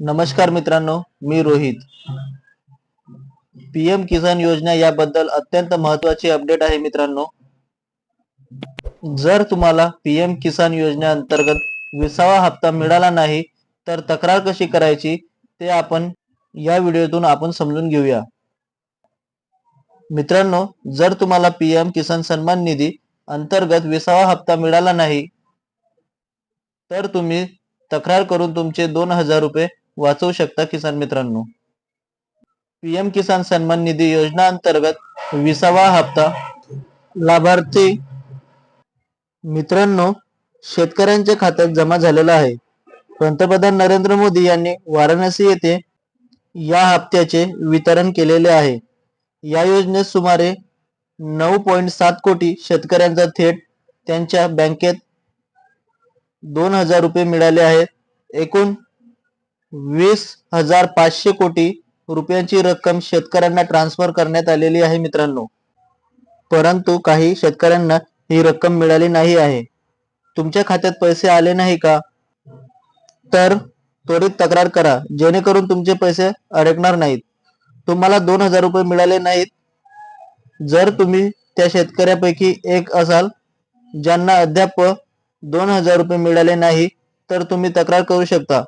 नमस्कार मित्रांनो मी रोहित. पीएम किसान योजना याबद्दल अत्यंत महत्वाची अपडेट आहे मित्रांनो. जर तुम्हाला पीएम किसान योजना अंतर्गत विसावा हप्ता मिळाला नाही तर तक्रार कशी करायची ते आपण या व्हिडिओतून आपण समजून घेऊया. मित्रांनो जर तुम्हाला पीएम किसान सन्मान निधी अंतर्गत विसावा हप्ता मिळाला नाही तर तुम्ही तक्रार करून तुमचे दोन हजार रुपये वाचवू शकता किसान मित्रांनो. पीएम किसान सन्मान निधी योजना अंतर्गत विसावा हप्ता. लाभार्थी मित्रांनो शेतकऱ्यांच्या खात्यात जमा झालेला आहे. पंतप्रधान नरेंद्र मोदी यांनी वाराणसी येथे या हप्त्याचे वितरण केलेले आहे. या योजनेत सुमारे नऊ पॉईंट सात कोटी शेतकऱ्यांचा थेट त्यांच्या बँकेत दोन हजार रुपये मिळाले आहेत. एकूण वीस हजार पाचशे कोटी रुपयांची रक्कम शेतकऱ्यांना ट्रान्सफर करण्यात आलेली आहे मित्रांनो. परंतु काही शेतकऱ्यांना ही रक्कम मिळाली नाही आहे. तुमच्या खात्यात पैसे आले नाही का? तर त्वरित तक्रार करा. जेणेकरून तुमचे पैसे अडकणार नाहीत. तुम्हाला दोन हजार रुपये मिळाले नाहीत. जर तुम्ही त्या शेतकऱ्यापैकी एक असाल ज्यांना अद्याप दोन हजार रुपये मिळाले नाही तर तुम्ही तक्रार करू शकता.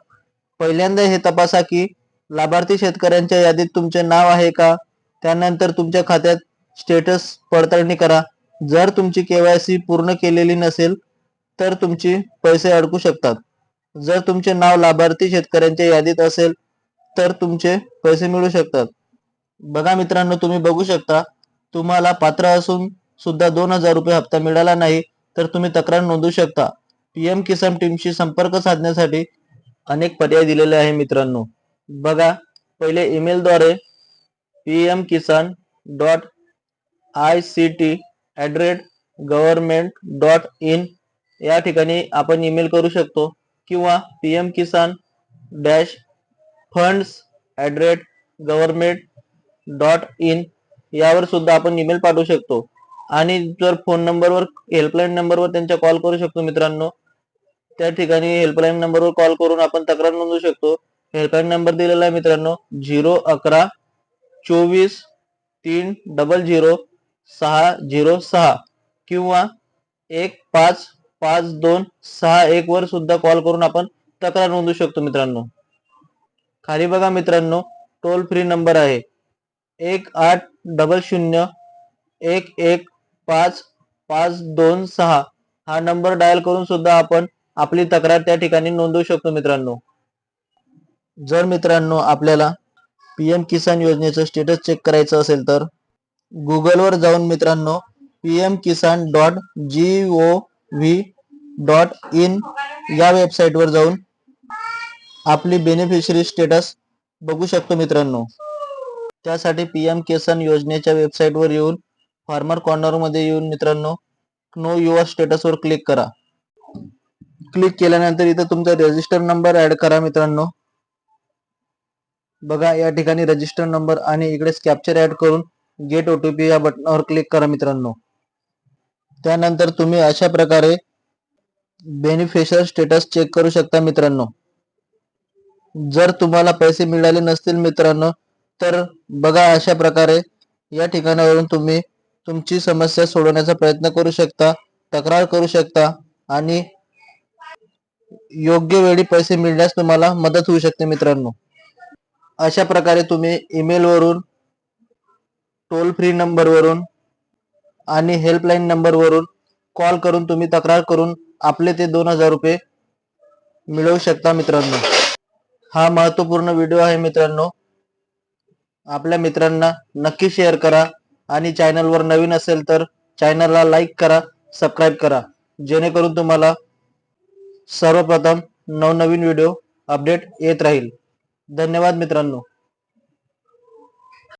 पहिल्यांदा हे तपासा की लाभार्थी शेतकऱ्यांच्या यादीत तुमचे नाव आहे का? त्यानंतर तुमच्या खात्यात स्टेटस पडताळणी करा. जर तुमची केवायसी पूर्ण केलेली नसेल तर तुमची पैसे अडकू शकतात. जर तुमचे नाव लाभार्थी शेतकऱ्यांच्या यादीत असेल तर तुमचे पैसे मिळू शकतात. बघा मित्रांनो तुम्ही बघू शकता तुम्हाला पात्र असून सुद्धा दोन हजार रुपये हप्ता मिळाला नाही तर तुम्ही तक्रार नोंदवू शकता. पीएम किसान टीमशी संपर्क साधण्यासाठी अनेक पर्याय दिलेले आहे मित्रांनो. बघा पहिले ईमेलद्वारे P M Kisan dot I C T at government dot in या ठिकाणी आपण ईमेल करू शकतो किंवा P M Kisan dash funds at rate government dot in यावर सुद्धा आपण ईमेल पाठवू शकतो. आणि जर फोन नंबरवर हेल्पलाईन नंबरवर त्यांच्या कॉल करू शकतो मित्रांनो त्या ठिकाणी हेल्पलाईन नंबरवर कॉल करून आपण तक्रार नोंदवू शकतो. हेल्पलाईन नंबर दिलेला आहे मित्रांनो झिरो अकरा चोवीस तीन डबल झिरो सहा झिरो सहा किंवा एक पाच पाच दोन सहा एक वर सुद्धा कॉल करून आपण तक्रार नोंदवू शकतो मित्रांनो. खाली बघा मित्रांनो टोल फ्री नंबर आहे. एक आठ डबल शून्य एक एक पाच पाच दोन सहा हा नंबर डायल करून सुद्धा आपण आपली तक्रार त्या ठिकाणी नोंदवू शकतो मित्रांनो. जर मित्रांनो आपल्याला पी एम किसान योजनेचं स्टेटस चेक करायचं असेल तर गुगलवर जाऊन मित्रांनो P M Kisan dot G O V dot in या वेबसाईटवर जाऊन आपली बेनिफिशरी स्टेटस बघू शकतो मित्रांनो. त्यासाठी पी एम किसान योजनेच्या वेबसाईटवर येऊन फार्मर कॉर्नरमध्ये येऊन मित्रांनो नो युअर स्टेटसवर क्लिक करा. क्लिक केल्यानंतर इथं तुमचा रजिस्टर नंबर ऍड करा मित्रांनो. बघा या ठिकाणी रजिस्टर नंबर आणि इकडे कॅप्चर ऍड करून गेट ओटीपी या बटनावर क्लिक करा मित्रांनो. त्यानंतर तुम्ही अशा प्रकारे बेनिफिशियल स्टेटस चेक करू शकता मित्रांनो. जर तुम्हाला पैसे मिळाले नसतील मित्रांनो तर बघा अशा प्रकारे या ठिकाणावरून तुम्ही तुमची समस्या सोडवण्याचा प्रयत्न करू शकता तक्रार करू शकता आणि योग्य वेळी पैसे मिळण्यास तुम्हाला मदत होऊ शकते मित्रांनो. अशा प्रकारे तुम्ही ईमेल वरून टोल फ्री नंबर वरून आणि हेल्पलाईन नंबर वरून कॉल करून तुम्ही तक्रार करून आपले ते दोन हजार रुपये मिळवू शकता मित्रांनो. हा महत्त्वपूर्ण व्हिडिओ आहे मित्रांनो. आपल्या मित्रांना नक्की शेअर करा आणि चॅनलवर नवीन असेल तर चॅनलला लाईक करा सबस्क्राईब करा. जेणेकरून तुम्हाला सर्वप्रथम नवनवीन व्हिडिओ अपडेट येत राहील. धन्यवाद मित्रांनो.